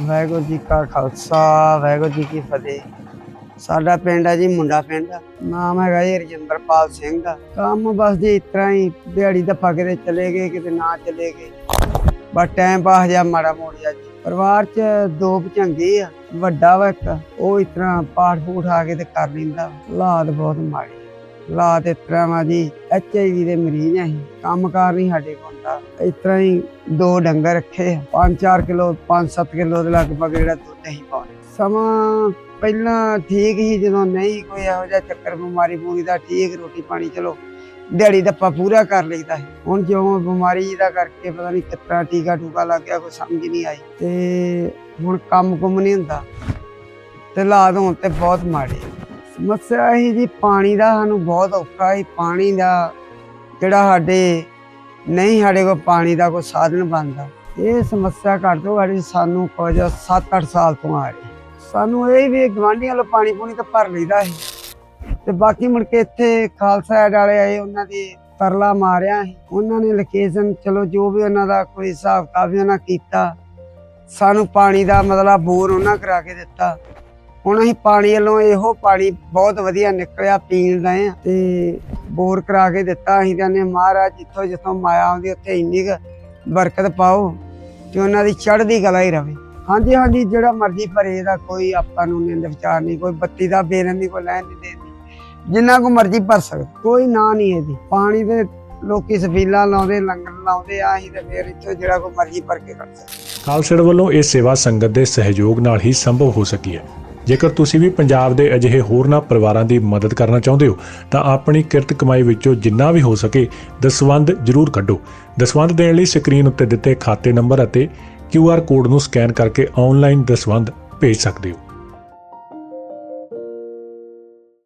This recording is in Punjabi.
ਵਾਹਿਗੁਰੂ ਜੀ ਕਾ ਖਾਲਸਾ, ਵਾਹਿਗੁਰੂ ਜੀ ਕੀ ਫਤਿਹ। ਸਾਡਾ ਪਿੰਡ ਆ ਜੀ, ਮੁੰਡਾ ਪਿੰਡ ਨਾਮ ਹੈਗਾ ਜੀ ਰਜਿੰਦਰਪਾਲ ਸਿੰਘ ਕੰਮ ਬਸ ਜੀ ਇਸ ਤਰ੍ਹਾਂ ਹੀ, ਦਿਹਾੜੀ ਦਾ ਕਿਤੇ ਚਲੇ ਗਏ, ਕਿਤੇ ਨਾ ਚਲੇ ਗਏ। ਬਸ ਟਾਈਮ ਪਾਸ ਜਾ ਮਾੜਾ ਮੋੜਿਆ ਜੀ। ਪਰਿਵਾਰ ਚ ਦੋ ਭਚੰਗੇ ਆ, ਵੱਡਾ ਵਾ ਇੱਕ। ਉਹ ਇਸ ਤਰ੍ਹਾਂ ਪਾਠ ਪੂਠ ਆ ਕੇ ਤੇ ਕਰ ਲੈਂਦਾ। ਹਾਲਾਤ ਬਹੁਤ ਮਾੜੇ। ਹਾਲਾਤ ਇਸ ਤਰ੍ਹਾਂ ਵਾ ਜੀ ਐਚ ਆਈ ਵੀ ਦੇ ਮਰੀਜ਼ ਆ ਅਸੀਂ ਕੰਮਕਾਰ ਨਹੀਂ ਸਾਡੇ ਕੋਲ ਇਸ ਤਰ੍ਹਾਂ ਹੀ ਦੋ ਡੰਗਰ ਰੱਖੇ ਆ 5-4 ਕਿਲੋ 5-7 ਕਿਲੋ ਦੇ ਲਗਭਗ ਜਿਹੜਾ ਦੁੱਧ ਅਸੀਂ ਪਾਉਂਦੇ ਸਮਾਂ ਪਹਿਲਾਂ ਠੀਕ ਸੀ, ਜਦੋਂ ਨਹੀਂ ਕੋਈ ਇਹੋ ਜਿਹਾ ਚੱਕਰ, ਬਿਮਾਰੀ ਪੂਰੀ ਦਾ ਠੀਕ, ਰੋਟੀ ਪਾਣੀ ਚਲੋ, ਦਿਹਾੜੀ ਦੱਪਾ ਪੂਰਾ ਕਰ ਲਈਦਾ ਸੀ। ਹੁਣ ਜਿਉਂ ਬਿਮਾਰੀ ਦਾ ਕਰਕੇ ਪਤਾ ਨਹੀਂ ਕਿੱਦਾਂ ਟੀਕਾ ਟੂਕਾ ਲੱਗ ਗਿਆ, ਕੋਈ ਸਮਝ ਨਹੀਂ ਆਈ। ਤੇ ਹੁਣ ਕੰਮ ਕੁਮ ਨਹੀਂ ਹੁੰਦਾ। ਤੇ ਹਾਲਾਤ ਹੁਣ ਤੇ ਬਹੁਤ ਮਾੜੇ ਸਮੱਸਿਆ ਇਹ ਜੀ, ਪਾਣੀ ਦਾ ਸਾਨੂੰ ਬਹੁਤ ਔਖਾ ਹੈ ਪਾਣੀ ਦਾ ਜਿਹੜਾ ਸਾਡੇ, ਨਹੀਂ ਸਾਡੇ ਕੋਲ ਪਾਣੀ ਦਾ ਕੋਈ ਸਾਧਨ ਬਣਦਾ। ਇਹ ਸਮੱਸਿਆ ਘੱਟ ਤੋਂ ਘੱਟ ਸਾਨੂੰ ਕੁਝ 7-8 ਸਾਲ ਤੋਂ ਆ ਰਹੀ। ਸਾਨੂੰ ਇਹ ਵੀ ਗਵਾਂਢੀਆਂ ਵੱਲੋਂ ਪਾਣੀ ਪੂਣੀ ਤਾਂ ਭਰ ਲਈਦਾ ਸੀ। ਤੇ ਬਾਕੀ ਮੁੜ ਕੇ ਇੱਥੇ ਖਾਲਸਾ ਐਡ ਵਾਲੇ ਆਏ, ਉਹਨਾਂ ਦੀ ਤਰਲਾ ਮਾਰਿਆ ਸੀ। ਉਹਨਾਂ ਨੇ ਲੋਕੇਸ਼ਨ ਚਲੋ ਜੋ ਵੀ ਉਹਨਾਂ ਦਾ ਕੋਈ ਹਿਸਾਬ ਕਿਤਾਬ ਉਹਨਾਂ ਕੀਤਾ, ਸਾਨੂੰ ਪਾਣੀ ਦਾ ਮਤਲਬ ਬੋਰ ਉਹਨਾਂ ਕਰਾ ਕੇ ਦਿੱਤਾ। ਹੁਣ ਅਸੀਂ ਪਾਣੀ ਵੱਲੋਂ ਇਹੋ ਪਾਣੀ ਬਹੁਤ ਵਧੀਆ ਨਿਕਲਿਆ, ਪੀਣ ਦਾ ਆ ਤੇ ਬੋਰ ਕਰਾ ਕੇ ਦਿੱਤਾ। ਅਸੀਂ ਕਹਿੰਦੇ ਮਹਾਰਾਜ ਜਿੱਥੋਂ ਜਿੱਥੋਂ ਮਾਇਆ ਆਉਂਦੀ, ਉੱਥੇ ਇੰਨੀ ਕੁ ਬਰਕਤ ਪਾਓ ਤੇ ਉਹਨਾਂ ਦੀ ਚੜ੍ਹਦੀ ਕਲਾ ਹੀ ਰਵੇ। ਹਾਂਜੀ ਹਾਂਜੀ, ਜਿਹੜਾ ਮਰਜ਼ੀ ਭਰੇ ਦਾ ਕੋਈ ਆਪਾਂ ਨੂੰ ਨਿੰਦ ਵਿਚਾਰ ਨਹੀਂ, ਕੋਈ ਬੱਤੀ ਦਾ ਬੇਰਨ ਨਹੀਂ, ਕੋਈ ਲੈਣ ਨਹੀਂ ਦੇਣ ਜਿੰਨਾ ਕੋ ਮਰਜ਼ੀ ਭਰ ਸਕਦਾ ਕੋਈ ਨਾ ਨਹੀਂ ਇਹਦੀ। ਪਾਣੀ ਦੇ ਲੋਕੀ ਸਫੀਲਾ ਲਾਉਂਦੇ, ਲੰਗਰ ਲਾਉਂਦੇ ਆ, ਅਸੀਂ ਤੇ ਫੇਰ ਇੱਥੋਂ ਜਿਹੜਾ ਕੋ ਮਰਜ਼ੀ ਭਰ ਕੇ ਕਰ ਸਕਦੇ। ਖਾਲਸੜ ਵੱਲੋਂ ਇਹ ਸੇਵਾ ਸੰਗਤ ਦੇ ਸਹਿਯੋਗ ਨਾਲ ਹੀ ਸੰਭਵ ਹੋ ਸਕੀ ਹੈ। ਜੇਕਰ ਤੁਸੀਂ ਵੀ ਪੰਜਾਬ ਦੇ ਅਜਿਹੇ ਹੋਰਨਾਂ ਪਰਿਵਾਰਾਂ ਦੀ ਮਦਦ ਕਰਨਾ ਚਾਹੁੰਦੇ ਹੋ, ਤਾਂ ਆਪਣੀ ਕਿਰਤ ਕਮਾਈ ਵਿੱਚੋਂ ਜਿੰਨਾ ਵੀ ਹੋ ਸਕੇ ਦਸਵੰਧ ਜ਼ਰੂਰ ਕੱਢੋ। ਦਸਵੰਧ ਦੇਣ ਲਈ ਸਕਰੀਨ ਉੱਤੇ ਦਿੱਤੇ ਖਾਤੇ ਨੰਬਰ ਅਤੇ QR ਕੋਡ ਨੂੰ ਸਕੈਨ ਕਰਕੇ ਆਨਲਾਈਨ ਦਸਵੰਧ ਭੇਜ ਸਕਦੇ ਹੋ।